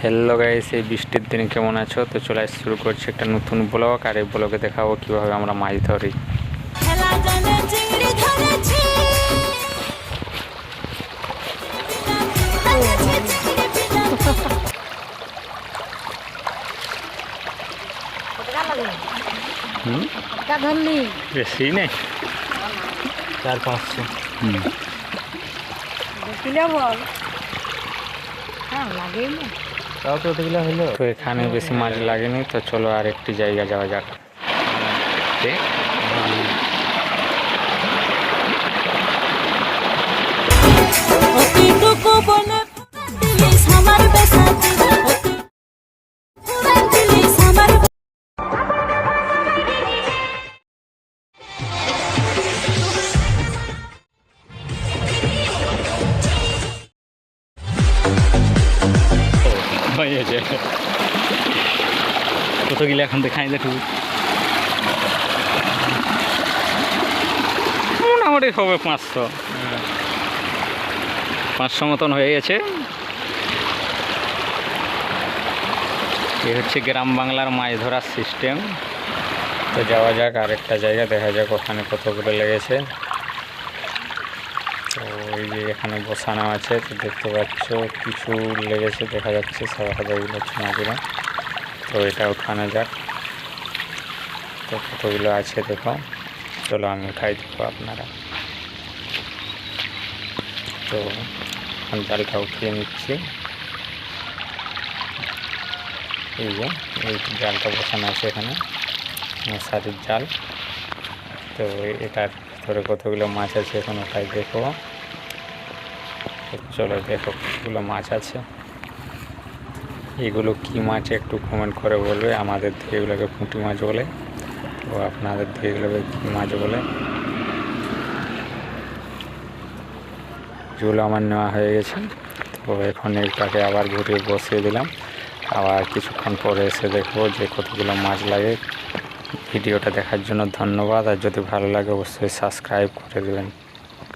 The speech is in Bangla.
হ্যালো গাইস এই বৃষ্টির দিনে কেমন আছো? তো চলে শুরু করছি একটা নতুন ব্লগ আর এই ব্লগে দেখাবো কীভাবে আমরা মাছ ধরি। বেশি নেই চার পাঁচশো হুম। বল। হ্যাঁ লাগেই না। তো ওগুলো হলো। তো এখানে বেশি মাছ লাগেনি তো চলো আর একটি জায়গা যাওয়া যাক। হয়েছে কত এখন দেখাই দেখু। মোটামুটি হবে পাঁচশো। পাঁচশো মতন হয়ে গেছে। এ হচ্ছে গ্রাম বাংলার মাছ ধরার সিস্টেম তো যাওয়া যাক, আরেকটা জায়গা, দেখা যাক ওখানে কতগুলো লেগেছে। এখানে বসানো আছে, তো দেখতে পাচ্ছ কিছু লেগেছে, দেখা যাচ্ছে সাদা সাদা এগুলো হচ্ছে তো এটা উঠানো যাক। তো কতগুলো আছে দেখো। চলো আমি উঠাই দেবো আপনারা। তো আমি জালটা উঠিয়ে নিচ্ছি। এই যে, এই জালটা বসানো আছে এখানে, মশারির জাল। তো এটার ভিতরে কতগুলো মাছ আছে এখন ওটাই দেখো চলো দেখো কতগুলো মাছ আছে। এগুলো কি মাছ একটু কমেন্ট করে বলবে। আমাদের দিকে এগুলোকে পুঁটি মাছ বলে। তো আপনাদের দিকে এগুলোকে কী মাছ বলে? যেগুলো আমার নেওয়া হয়ে গেছে। তো এখন এটাকে আবার ঘুরিয়ে বসিয়ে দিলাম। আবার কিছুক্ষণ পরে এসে দেখব যে কতগুলো মাছ লাগে। ভিডিওটা দেখার জন্য ধন্যবাদ। আর যদি ভালো লাগে অবশ্যই সাবস্ক্রাইব করে দেবেন।